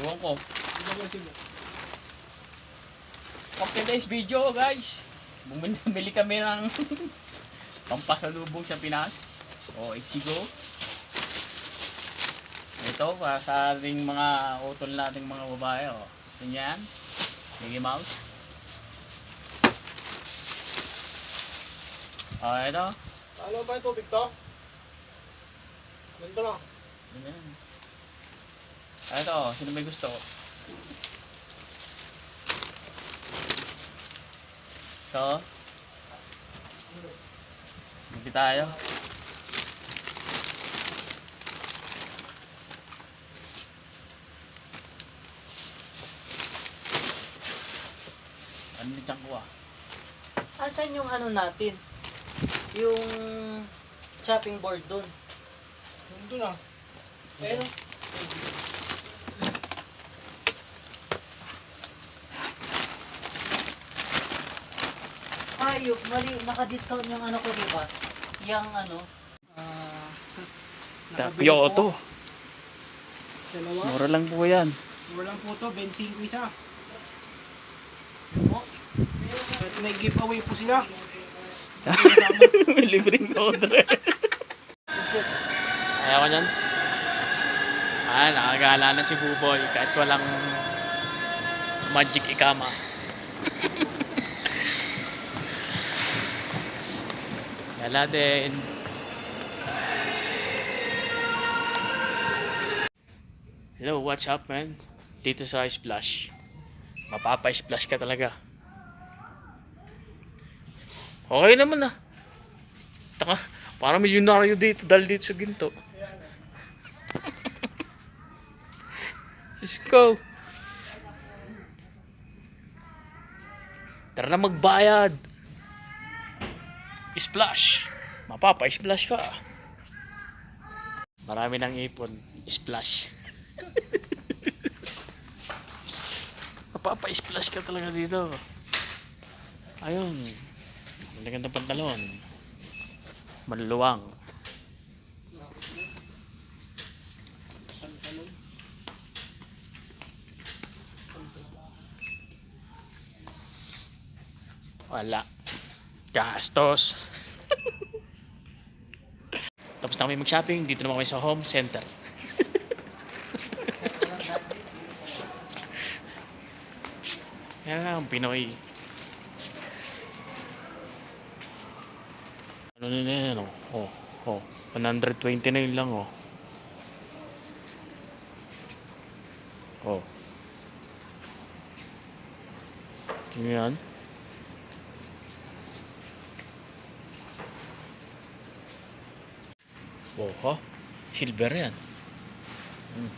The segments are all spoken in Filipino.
Ewan ko. For today's video guys, bumili kami ng pampasalubong sa Pinas. O Ichigo. Ito para sa ating mga utol nating mga babae. O. Ganyan. Mickey Mouse. O ito. Ano ba yung tubig to? Ganito lang. Ganyan. Ah, Ito, sino may gusto? So, hindi tayo. Ano ko ah? Asan yung ano natin? Yung chopping board doon. Ganito na. Pero, Ayok, mali, naka-discount yung ano ko, di ba? Yung ano, ah, Nakabili ko. to. Dalawa. Mura lang po yan. Walang po to. 25 isa. oh, At may giveaway po sila. May libreng order. Ayaw ko niyan. Ah, nakagala na si Buboy kahit walang magic ikama. Din. Hello, what's up man? Dito sa Splash. Mapapa-splash ka talaga. Okay naman ah. Taka, parang milyonaryo dito dahil dito sa ginto. Let's go. Tara na magbayad. Splash. Mapapa-splash ka. Marami ng ipon. Splash. Mapapa-splash ka talaga dito. Ayun. Ang ganda pantalon. Maluluwang. Wala. Gastos. Tapos na kami mag-shopping. Dito naman kami sa home center. Yan ang Pinoy. Ano na yan, oh. Oh, oh. 129 lang, oh. Oh. Tingnan yan. Ha? Silver yan. Hmm.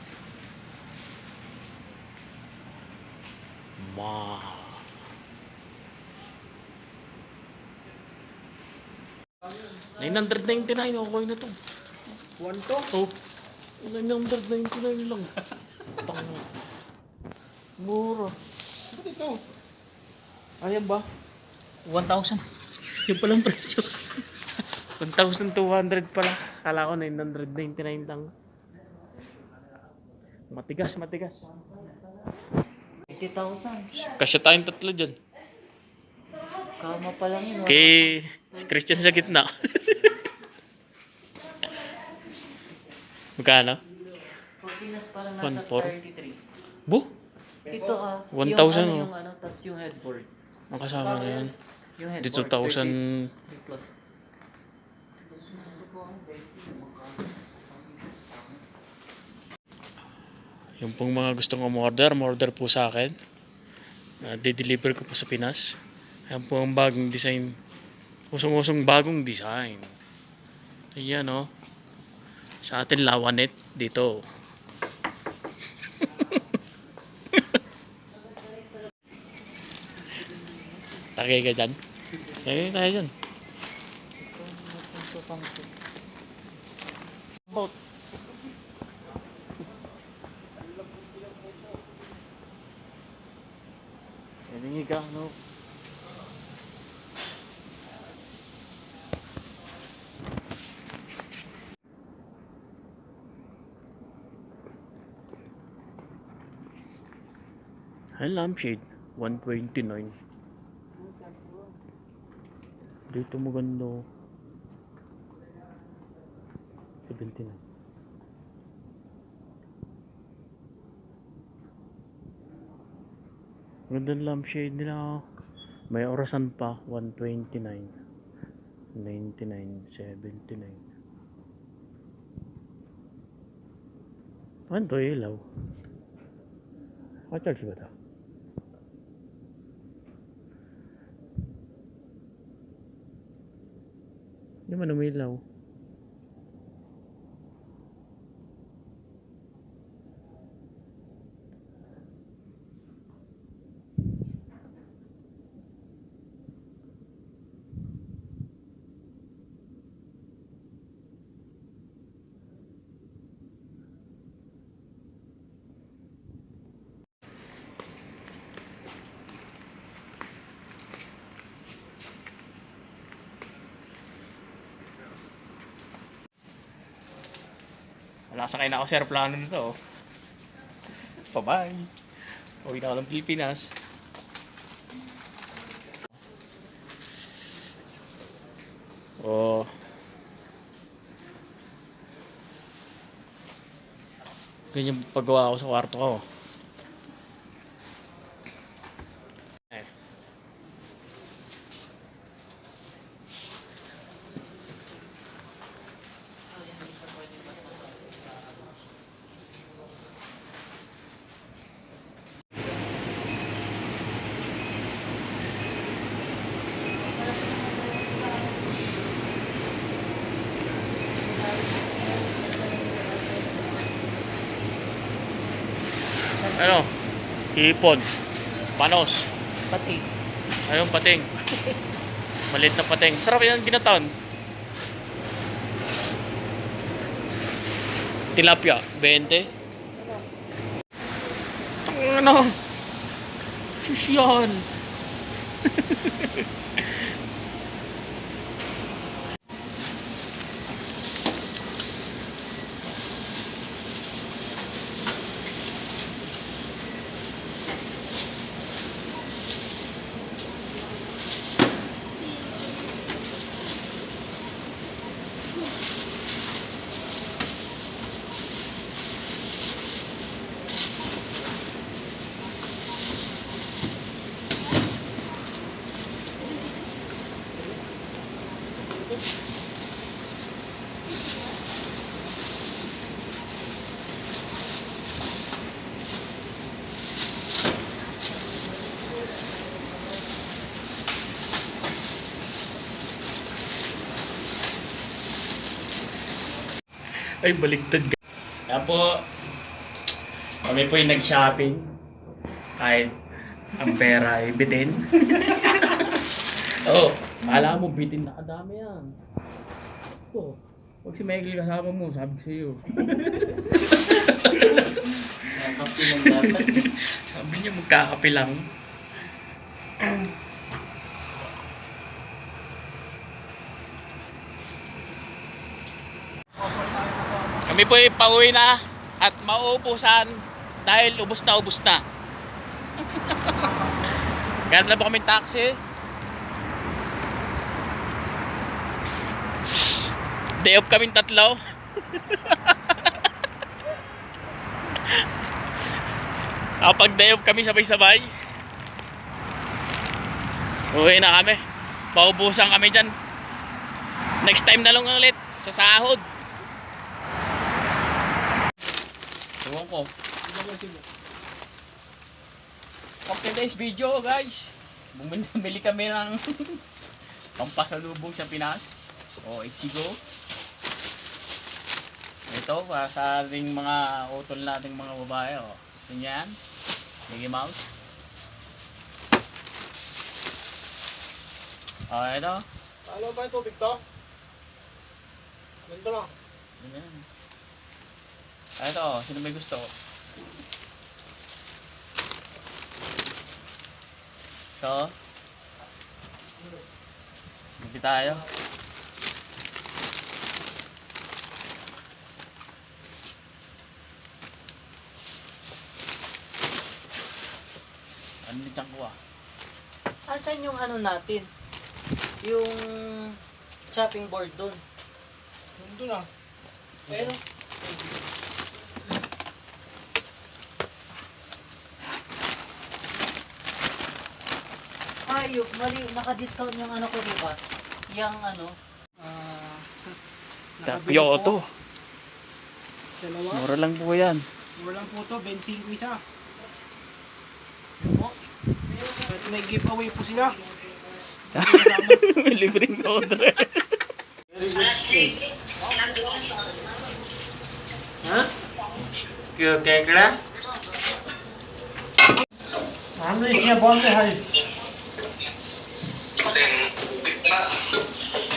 Ma. Nine hundred ninety nine, okay na to. One to. Oh, 999 lang. Tanga. Mura. Ba't ito? Ayan ba? 1,000. Yung palang presyo. 1,200 pala. Kala ko 999 lang. Matigas, matigas. 80,000. Kasya tayong tatlo dyan. Kama pa lang yun. Kay si Christian sa gitna. Magkano? Pilipinas pa lang One nasa four. 33. Bu? Ito ah. 1,000 yung ano, oh. yung ano, tas yung headboard. Ang kasama na yan. Yung headboard. 2,000. Yung pong mga gustong umorder, umorder po sa akin. Uh, deliver ko po sa Pinas. Ayan po ang bagong design. Usong-usong bagong design. Ayan o. Oh. Sa atin lawanet dito. Tagay ka dyan. Tagay tayo dyan. Ito, pang to. About. No? Ay, lampshade. 129. Dito maganda. oh. 79. Ganda ng lampshade nila. oh. May orasan pa. 129. 99. 79. Ano to ilaw? Ka-charge ba to? Hindi man umilaw. Wala sakay na ako sa aeroplano nito. oh. Bye-bye. Uwi na ako ng Pilipinas. Oh. Ganyan paggawa ko sa kwarto ko. Ano? Hipon. Panos. Pati. Anong pating? Maliit na pating. Sarap yan ginataon. Tilapia, 20. Tang ano? Sus yan. Ay, baligtad ka. Kaya po, kami po yung nag-shopping. Kahit ang pera ay bitin. Oo, oh, kala mo bitin na kadami yan. Oo, pag si Michael kasama mo, sabi ng dapat. Sabi niya magkakape lang. Kami po ay pauwi na at mauubusan dahil ubos na ubos na. Kaya na po kami taxi. Day off kaming tatlo. Kapag day off kami sabay-sabay. Uwi na kami. Paubusan kami dyan. Next time na lang ulit sa sahod. Ewan ko. For today's video guys, bumili bumili kami ng pampasalubong sa Pinas. O Ichigo. Ito para sa ating mga utol nating mga babae. O. Ganyan. Mickey Mouse. O ito. Ano ba yung tubig to? Ganito lang. Ganyan. Ah, ito, sino may gusto? So, hindi tayo. Panlitsang ko ah. Asan yung ano natin? Yung chopping board doon. Nandun na. Pero, Ayok, mali, naka-discount yung ano ko, di ba? Yung ano, ah, Nakabili Kyoto. po. Dalawa. Mura lang po yan. Mura lang po to. 25 isa. po. At may giveaway po sila. May libreng order. Ha? केकड़ा हमने इसमें बोलते हैं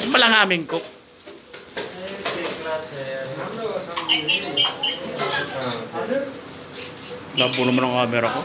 yung palang aming cook. Labo naman ang camera ko.